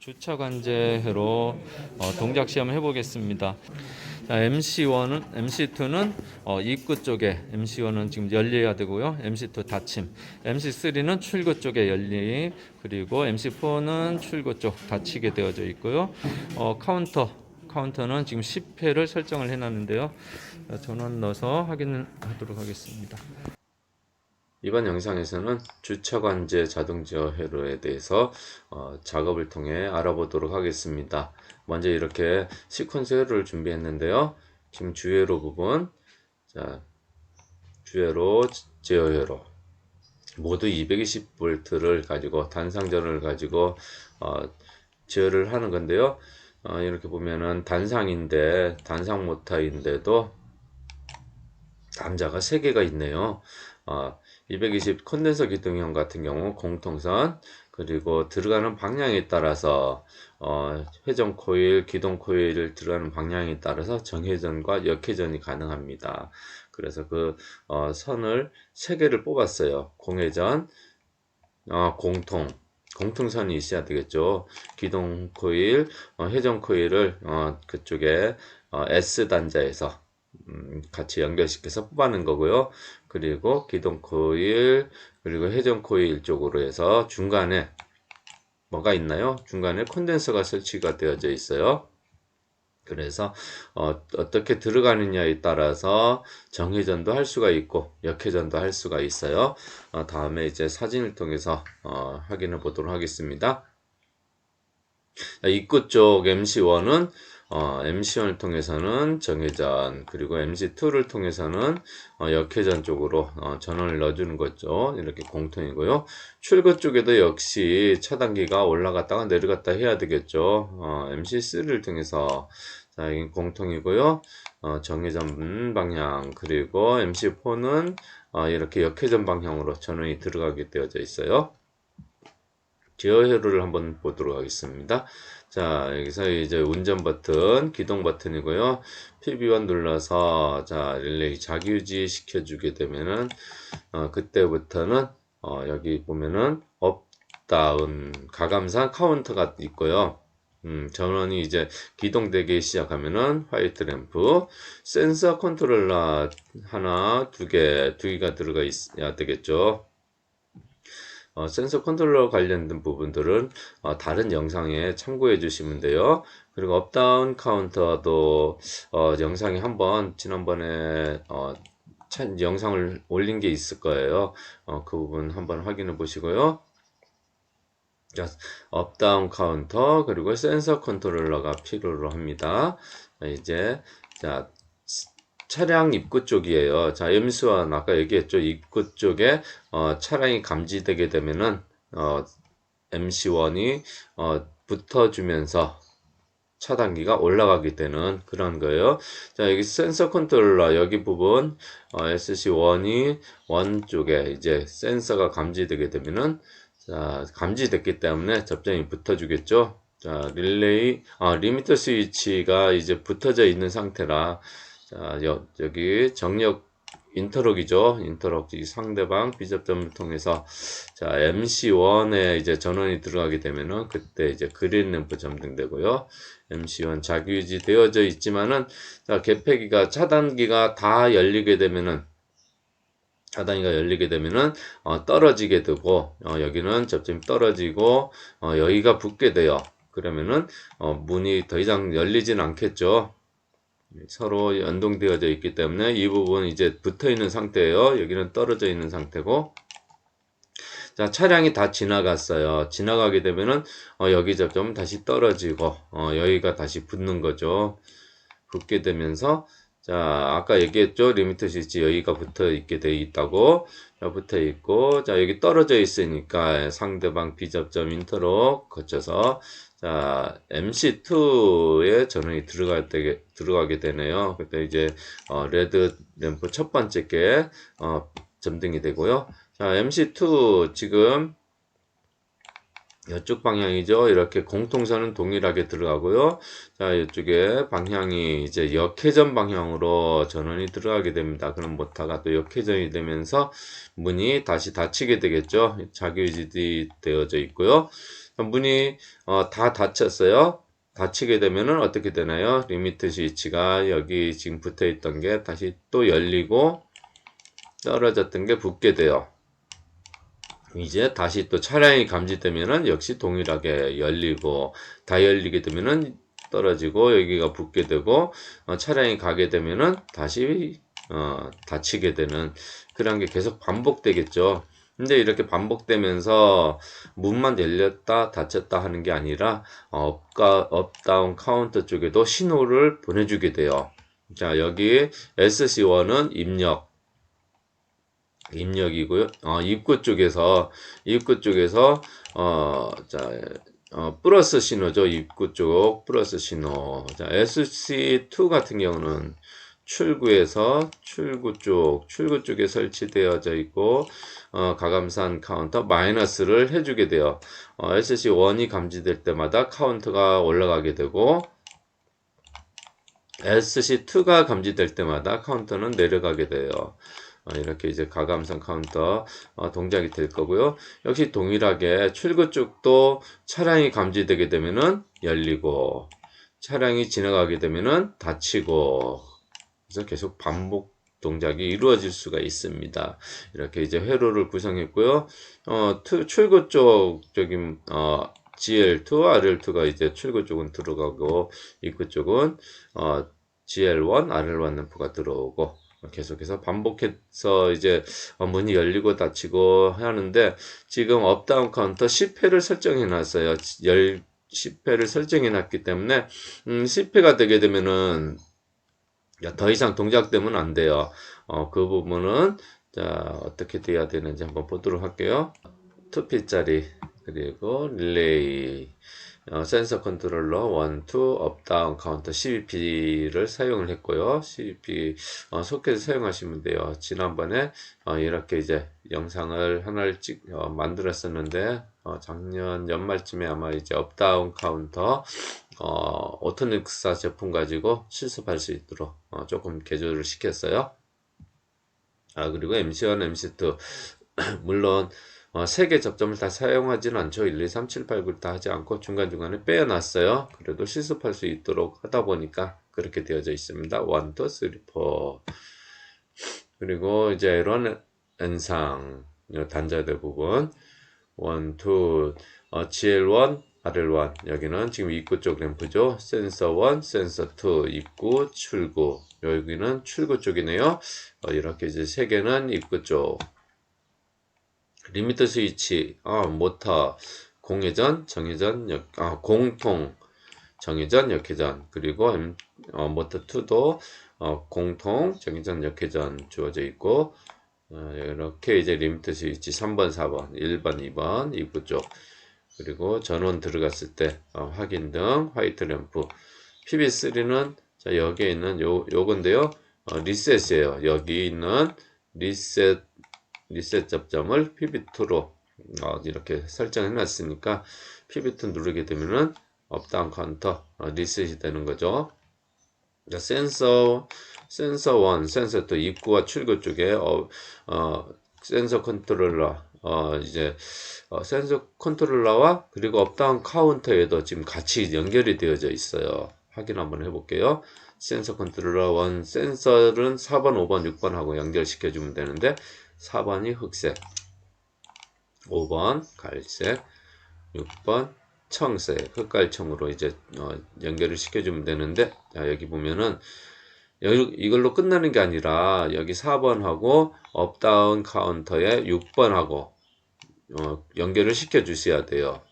주차 관제로 어, 동작 시험 해보겠습니다. 자, MC1은 MC2는 어, 입구 쪽에 MC1은 지금 열려야 되고요. MC2 닫힘. MC3는 출구 쪽에 열림. 그리고 MC4는 출구 쪽 닫히게 되어져 있고요. 어, 카운터 카운터는 지금 10회를 설정을 해놨는데요. 자, 전원 넣어서 확인하도록 하겠습니다. 이번 영상에서는 주차 관제 자동 제어 회로에 대해서 어, 작업을 통해 알아보도록 하겠습니다. 먼저 이렇게 시퀀스 회로를 준비했는데요. 지금 주회로 부분, 자 주회로 제어 회로 모두 220V를 가지고 단상전을 가지고 어, 제어를 하는 건데요. 어, 이렇게 보면은 단상인데 단상 모터인데도 남자가 3개가 있네요. 어, 220 콘덴서 기둥형 같은 경우 공통선 그리고 들어가는 방향에 따라서 어, 회전 코일, 기동 코일을 들어가는 방향에 따라서 정회전과 역회전이 가능합니다. 그래서 그 어, 선을 세 개를 뽑았어요. 공회전, 어, 공통, 공통선이 있어야 되겠죠. 기동 코일, 어, 회전 코일을 어, 그쪽에 어, S 단자에서 음, 같이 연결시켜서 뽑아낸 거고요. 그리고 기동 코일, 그리고 회전 코일 쪽으로 해서 중간에 뭐가 있나요? 중간에 콘덴서가 설치가 되어져 있어요. 그래서 어, 어떻게 들어가느냐에 따라서 정회전도 할 수가 있고 역회전도 할 수가 있어요. 어, 다음에 이제 사진을 통해서 어, 확인해 보도록 하겠습니다. 자, 입구 쪽 MC1은 어, MC1을 통해서는 정회전 그리고 MC2를 통해서는 어, 역회전 쪽으로 어, 전원을 넣어주는 거죠. 이렇게 공통이고요. 출구 쪽에도 역시 차단기가 올라갔다가 내려갔다 해야 되겠죠. 어, MC3를 통해서 자, 공통이고요. 어, 정회전 방향 그리고 MC4는 어, 이렇게 역회전 방향으로 전원이 들어가게 되어져 있어요. 제어 회로를 한번 보도록 하겠습니다. 자, 여기서 이제 운전 버튼, 기동 버튼이고요. PB1 눌러서, 자, 릴레이 자기유지 시켜주게 되면은, 어, 그때부터는, 어, 여기 보면은, 업, 다운, 가감상 카운터가 있고요. 음, 전원이 이제 기동되기 시작하면은 화이트 램프, 센서 컨트롤러 하나, 두 개, 두 개가 들어가 있어야 되겠죠. 어, 센서 컨트롤러 관련된 부분들은 어, 다른 영상에 참고해 주시면 돼요. 그리고 업다운 카운터도 어, 영상에 한번 지난번에 어, 참, 영상을 올린 게 있을 거예요. 어, 그 부분 한번 확인해 보시고요. 자, 업다운 카운터 그리고 센서 컨트롤러가 필요로 합니다. 자, 이제 자 차량 입구 쪽이에요. 자, MC1 아까 얘기했죠. 입구 쪽에 어, 차량이 감지되게 되면은 어, MC1이 어, 붙어주면서 차단기가 올라가게 되는 그런 거예요. 자, 여기 센서 컨트롤러 여기 부분 어, SC1이 원 쪽에 이제 센서가 감지되게 되면은 자, 감지됐기 때문에 접점이 붙어주겠죠. 자, 릴레이, 아, 리미터 스위치가 이제 붙어져 있는 상태라 자, 여, 여기 정력 인터럭이죠. 인터럭 이 상대방 비접점을 통해서 자 MC1에 이제 전원이 들어가게 되면은 그때 이제 그린 램프 점등되고요. MC1 자기유지 되어져 있지만은 자 개폐기가 차단기가 다 열리게 되면은 차단기가 열리게 되면은 어, 떨어지게 되고 어, 여기는 접점이 떨어지고 어, 여기가 붙게 돼요. 그러면은 어, 문이 더 이상 열리진 않겠죠. 서로 연동되어져 있기 때문에 이 부분 이제 붙어 있는 상태예요. 여기는 떨어져 있는 상태고. 자, 차량이 다 지나갔어요. 지나가게 되면은 어, 여기 접점 다시 떨어지고 어, 여기가 다시 붙는 거죠. 붙게 되면서 자, 아까 얘기했죠. 리미터 스위치 여기가 붙어 있게 돼 있다고. 자, 붙어 있고 자, 여기 떨어져 있으니까 상대방 비접점 인터로 거쳐서 자, MC2에 전원이 들어갈 때, 들어가게 되네요. 그때 이제, 어, 레드 램프 첫 번째 게, 어, 점등이 되고요. 자, MC2 지금, 이쪽 방향이죠. 이렇게 공통선은 동일하게 들어가고요. 자, 이쪽에 방향이 이제 역회전 방향으로 전원이 들어가게 됩니다. 그럼 모터가 또 역회전이 되면서 문이 다시 닫히게 되겠죠. 자기 유지 되어져 있고요. 문이 어, 다 닫혔어요. 닫히게 되면은 어떻게 되나요? 리미트 스위치가 여기 지금 붙어 있던 게 다시 또 열리고 떨어졌던 게 붙게 돼요. 이제 다시 또 차량이 감지되면은 역시 동일하게 열리고 다 열리게 되면은 떨어지고 여기가 붙게 되고 어, 차량이 가게 되면은 다시 어, 닫히게 되는 그런 게 계속 반복되겠죠. 근데 이렇게 반복되면서 문만 열렸다 닫혔다 하는 게 아니라 어, 업가 업다운 카운터 쪽에도 신호를 보내주게 돼요. 자 여기 SC1은 입력 입력이고요. 어, 입구 쪽에서 입구 쪽에서 어, 자, 어, 플러스 신호죠. 입구 쪽 플러스 신호. 자, SC2 같은 경우는 출구에서 출구 쪽, 출구 쪽에 설치되어져 있고 어, 가감산 카운터 마이너스를 해주게 돼요. 어, SC1이 감지될 때마다 카운트가 올라가게 되고 SC2가 감지될 때마다 카운터는 내려가게 돼요. 어, 이렇게 이제 가감선 카운터 어, 동작이 될 거고요. 역시 동일하게 출구 쪽도 차량이 감지되게 되면은 열리고 차량이 지나가게 되면은 닫히고 그래서 계속 반복 동작이 이루어질 수가 있습니다. 이렇게 이제 회로를 구성했고요. 어, 투, 출구 쪽 적인 어, GL2, RL2가 이제 출구 쪽은 들어가고 입구 쪽은 어, GL1, RL1 램프가 들어오고 계속해서 반복해서 이제 문이 열리고 닫히고 하는데 지금 업다운 카운터 10회를 설정해 놨어요. 열 10회를 설정해 놨기 때문에 음, 10회가 되게 되면은 더 이상 동작되면 안 돼요. 어, 그 부분은 자 어떻게 돼야 되는지 한번 보도록 할게요. 2P짜리 그리고 릴레이 어, 센서 컨트롤러 1, 2, 업 다운 카운터 CVP를 사용을 했고요. CVP 어, 소켓을 사용하시면 돼요. 지난번에 어, 이렇게 이제 영상을 하나를 찍 어, 만들었었는데 어, 작년 연말쯤에 아마 이제 업 다운 카운터 어, 오토닉사 제품 가지고 실습할 수 있도록 어, 조금 개조를 시켰어요. 아 그리고 MC1, MC2 물론 어, 세개 접점을 다 사용하지는 않죠. 1, 2, 3, 7, 8, 9다 하지 않고 중간중간에 빼어놨어요. 그래도 실습할 수 있도록 하다 보니까 그렇게 되어져 있습니다. 1, 2, 3, 4 그리고 이제 이런 엔상 단자들 부분 1, 2, 어, GL1, RL1 여기는 지금 입구 쪽 램프죠. 센서 1, 센서 2 입구, 출구 여기는 출구 쪽이네요. 어, 이렇게 이제 세 개는 입구 쪽 리미터 스위치, 어, 모터, 공회전, 정회전, 역, 아, 공통, 정회전, 역회전, 그리고 M, 어, 모터 2도 어, 공통, 정회전, 역회전 주어져 있고 어, 이렇게 이제 리미터 스위치 3번, 4번, 1번, 2번 입구 쪽 그리고 전원 들어갔을 때 어, 확인 등 화이트 램프. PB3는 자 여기에 있는 요 요건데요. 어, 리셋이에요. 여기 있는 리셋 리셋 접점을 pb2로 어, 이렇게 설정해 놨으니까 pb2 누르게 되면은 업다운 카운터 어, 리셋이 되는 거죠. 센서 센서 1, 센서 2 입구와 출구 쪽에 어, 어, 센서 컨트롤러 어, 이제 어, 센서 컨트롤러와 그리고 업다운 카운터에도 지금 같이 연결이 되어져 있어요. 확인 한번 해볼게요. 센서 컨트롤러 1 센서는 4번, 5번, 6번 하고 연결시켜 주면 되는데 4번이 흑색, 5번 갈색, 6번 청색, 흑갈청으로 이제 어, 연결을 시켜주면 되는데 자, 여기 보면은 이걸로 끝나는 게 아니라 여기 4번하고 업다운 카운터에 6번하고 어, 연결을 시켜 주셔야 돼요.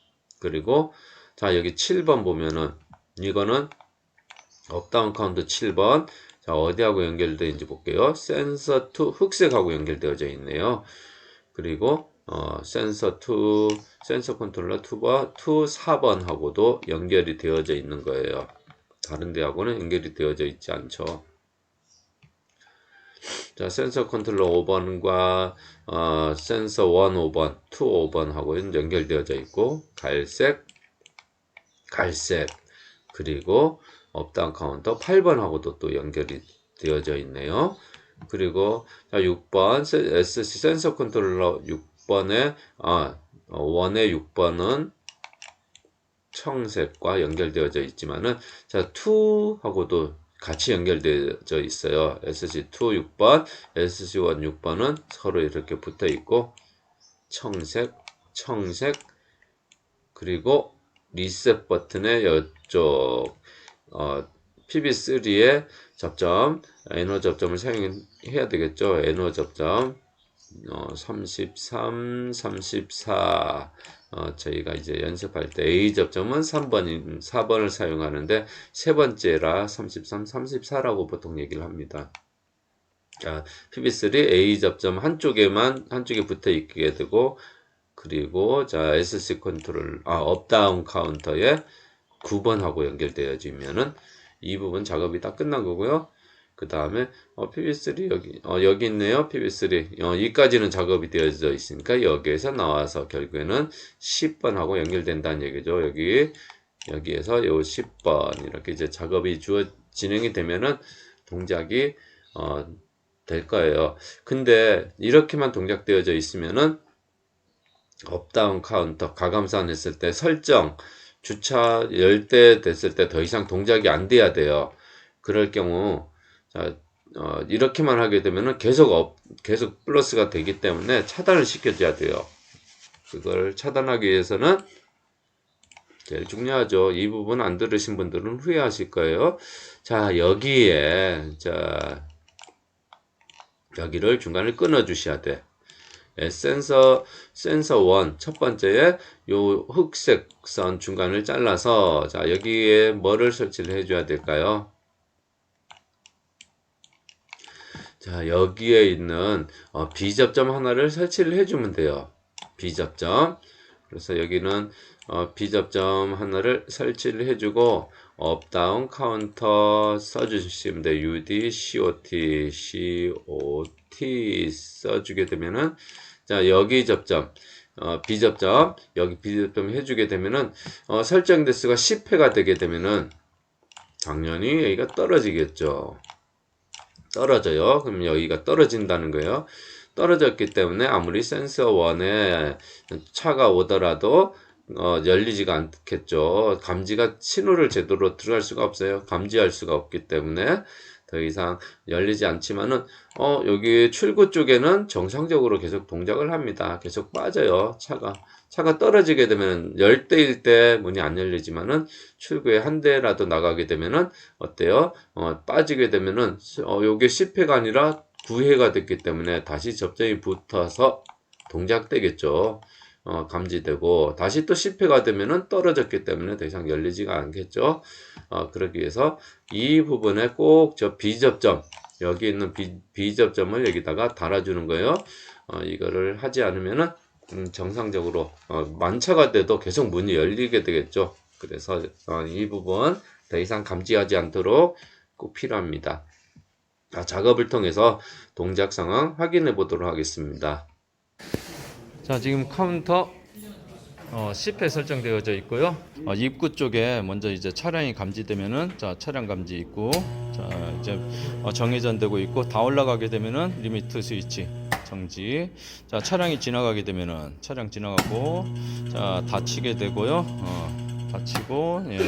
그리고 자 여기 7번 보면은 이거는 업다운 카운터 7번 자, 어디하고 연결되는지 볼게요. 센서 2 흑색하고 연결되어져 있네요. 그리고 어, 센서 2 센서 컨트롤러 2번 2 4번하고도 연결이 되어져 있는 거예요. 다른 데하고는 연결이 되어져 있지 않죠. 자, 센서 컨트롤러 5번과 어, 센서 1 5번, 2 5번 하고 연결되어져 있고 갈색, 갈색, 그리고 업다운 카운터 8번하고도 또 연결이 되어져 있네요. 그리고 자 6번 SC 센서 컨트롤러 6번에 아 원의 6번은 청색과 연결되어져 있지만은 자, 2하고도 같이 연결되어져 있어요. SC2 6번, SC1 6번은 서로 이렇게 붙어 있고 청색, 청색 그리고 리셋 버튼의 이쪽 어, PB3의 접점, NO 접점을 사용해야 되겠죠. NO 접점 어, 33, 34. 어, 저희가 이제 연습할 때 A 접점은 3번, 4번을 사용하는데 세 번째라 33, 34라고 보통 얘기를 합니다. 자, PB3 A 접점 한쪽에만 한쪽에 붙어 있게 되고 그리고 자 SC 컨트롤 아 업다운 카운터에 9번하고 연결되어지면은 이 부분 작업이 다 끝난 거고요. 그 다음에 어, PB3 여기 어, 여기 있네요. PB3 어, 이까지는 작업이 되어져 있으니까 여기에서 나와서 결국에는 10번하고 연결된다는 얘기죠. 여기 여기에서 요 10번 이렇게 이제 작업이 주어 진행이 되면은 동작이 어, 될 거예요. 근데 이렇게만 동작되어져 있으면은 업다운 카운터 가감산 했을 때 설정 주차 열때 됐을 때 더 이상 동작이 안 돼야 돼요. 그럴 경우 자, 어, 이렇게만 하게 되면은 계속 업, 계속 플러스가 되기 때문에 차단을 시켜줘야 돼요. 그걸 차단하기 위해서는 제일 중요하죠. 이 부분 안 들으신 분들은 후회하실 거예요. 자, 여기에, 자, 여기를 중간에 끊어 주셔야 돼. 예, 센서, 센서 1, 첫 번째에 요 흑색 선 중간을 잘라서, 자, 여기에 뭐를 설치를 해줘야 될까요? 자, 여기에 있는 어, B접점 하나를 설치를 해주면 돼요. B접점. 그래서 여기는 어, B접점 하나를 설치를 해주고 업다운 카운터 써주시면 돼요. UD, COT, COT 써주게 되면은 자 여기 접점 어, B접점 여기 B접점 해주게 되면은 어, 설정 대수가 10회가 되게 되면은 당연히 여기가 떨어지겠죠. 떨어져요. 그럼 여기가 떨어진다는 거예요. 떨어졌기 때문에 아무리 센서 1에 차가 오더라도 어, 열리지가 않겠죠. 감지가 신호를 제대로 들어갈 수가 없어요. 감지할 수가 없기 때문에 더 이상 열리지 않지만은 어, 여기 출구 쪽에는 정상적으로 계속 동작을 합니다. 계속 빠져요. 차가 차가 떨어지게 되면 열 대일 때 문이 안 열리지만은 출구에 한 대라도 나가게 되면은 어때요? 어, 빠지게 되면은 어, 요게 10회가 아니라 9회가 됐기 때문에 다시 접점이 붙어서 동작되겠죠. 어, 감지되고 다시 또 10회가 되면은 떨어졌기 때문에 더 이상 열리지가 않겠죠. 어, 그러기 위해서 이 부분에 꼭 저 비접점 여기 있는 비, 비접점을 여기다가 달아주는 거예요. 어, 이거를 하지 않으면은 음, 정상적으로 어, 만차가 돼도 계속 문이 열리게 되겠죠. 그래서 어, 이 부분 더 이상 감지하지 않도록 꼭 필요합니다. 자, 작업을 통해서 동작 상황 확인해 보도록 하겠습니다. 자 지금 카운터 어, 10회 설정되어져 있고요. 어, 입구 쪽에 먼저 이제 차량이 감지되면은 자 차량 감지 있고 자 이제 어, 정회전되고 있고 다 올라가게 되면은 리미트 스위치 정지. 자 차량이 지나가게 되면은 차량 지나가고 자 닫히게 되고요. 어, 닫히고 예,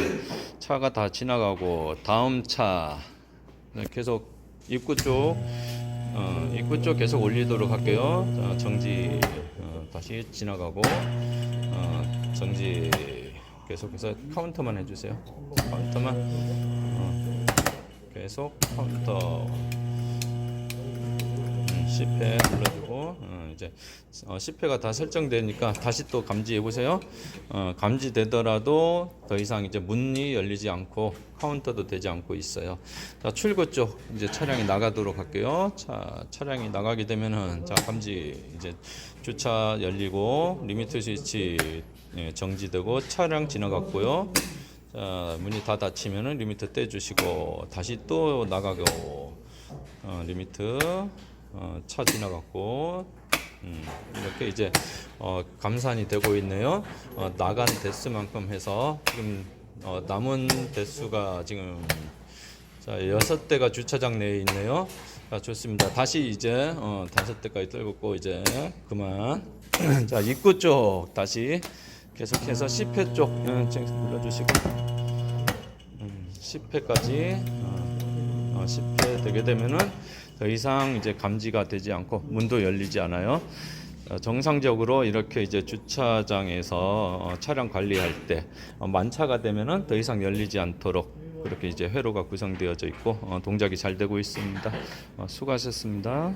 차가 다 지나가고 다음 차 네, 계속 입구 쪽 어, 입구 쪽 계속 올리도록 할게요. 자, 정지 어, 다시 지나가고 어, 정지 계속해서 카운터만 해주세요. 카운터만. 어, 계속 카운터. 음, 10회 눌러주고 어, 이제 어, 10회가 다 설정되니까 다시 또 감지해 보세요. 어, 감지되더라도 더 이상 이제 문이 열리지 않고 카운터도 되지 않고 있어요. 자 출구 쪽 이제 차량이 나가도록 할게요. 자 차량이 나가게 되면은 자 감지 이제 주차 열리고 리미트 스위치 예, 정지되고 차량 지나갔고요. 자 문이 다 닫히면은 리미트 떼 주시고 다시 또 나가고 어, 리미트 어, 차 지나갔고 음, 이렇게 이제 어, 감산이 되고 있네요. 어, 나간 대수만큼 해서 지금 어, 남은 대수가 지금 자 여섯 대가 주차장 내에 있네요. 자 좋습니다. 다시 이제 어, 다섯 대까지 떨궜고 이제 그만. 자 입구 쪽 다시 계속해서 10회 쪽 음, 좀 눌러주시고 음, 10회까지 어, 어, 10회 되게 되면은 더 이상 이제 감지가 되지 않고 문도 열리지 않아요. 어, 정상적으로 이렇게 이제 주차장에서 어, 차량 관리할 때 어, 만차가 되면은 더 이상 열리지 않도록 그렇게 이제 회로가 구성되어져 있고 어, 동작이 잘 되고 있습니다. 어, 수고하셨습니다.